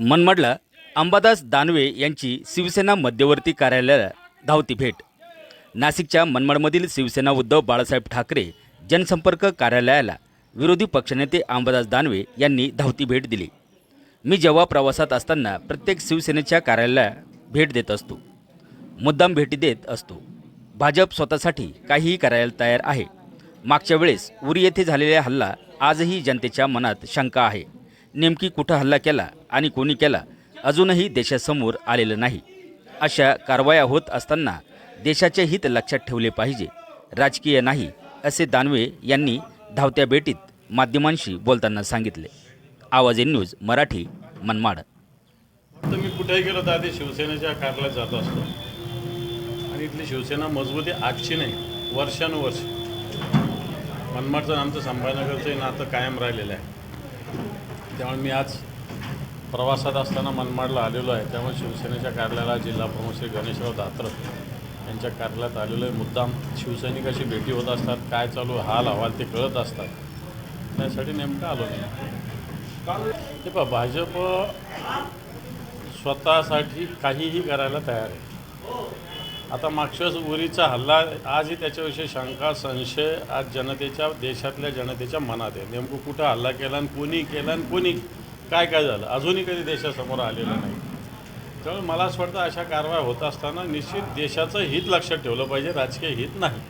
मनमाडला अंबादास दानवे यांची शिवसेना मध्यवर्ती कार्यालयाला धावती भेट. नाशिकच्या मनमाडमधील शिवसेना उद्धव बाळासाहेब ठाकरे जनसंपर्क कार्यालयाला विरोधी पक्षनेते अंबादास दानवे यांनी धावती भेट दिली. मी जेव्हा प्रवासात असताना प्रत्येक शिवसेनेच्या कार्यालयाला भेट देत असतो. मुद्दाम भेटी देत असतो. भाजप स्वतःसाठी काहीही करायला तयार आहे. मागच्या वेळेस उरी येथे झालेला हल्ला आजही जनतेच्या मनात शंका आहे. नेमकी कुठं हल्ला केला? आणि कोणी केला अजूनही देशासमोर आलेलं नाही. अशा कारवाया होत असताना देशाचे हित लक्षात ठेवले पाहिजे. राजकीय नाही असे दानवे यांनी धावत्या भेटीत माध्यमांशी बोलताना सांगितले. Awaaz in news Marathi Manmad. मी कुठेही गेलो तर आधी शिवसेनेच्या कार्यालयात जात असतो. आणि इथली शिवसेना मजबूती आजची नाही वर्षानुवर्ष. मनमाडचं आमचं संभाजीनगरचं नातं कायम राहिलेलं आहे. त्यामुळे मी आज प्रवासात असताना मनमाडला आलेलो आहे. त्यामुळे शिवसेनेच्या कार्यालयाला जिल्हा प्रमुख श्री गणेशराव धात्र यांच्या कार्यालयात आलेलो आहे. मुद्दाम शिवसैनिकाशी भेटी होत असतात. काय चालू हाल हवाल ते कळत असतात. त्यासाठी नेमकं आलो नाही. ते पहा भाजप स्वतःसाठी काहीही करायला तयार आहे. आता मागच्या उरीचा हल्ला आजही त्याच्याविषयी शंका संशय आज जनतेच्या देशातल्या जनतेच्या मनात आहे. नेमकं कुठं हल्ला केला आणि कोणी केला आणि कोणी काय काय झालं? अजूनही कधी देशासमोर आलेलं नाही. त्यामुळे मला असं वाटतं अशा कारवाया होत असताना निश्चित देशाचं हित लक्षात ठेवलं पाहिजे राजकीय हित नाही.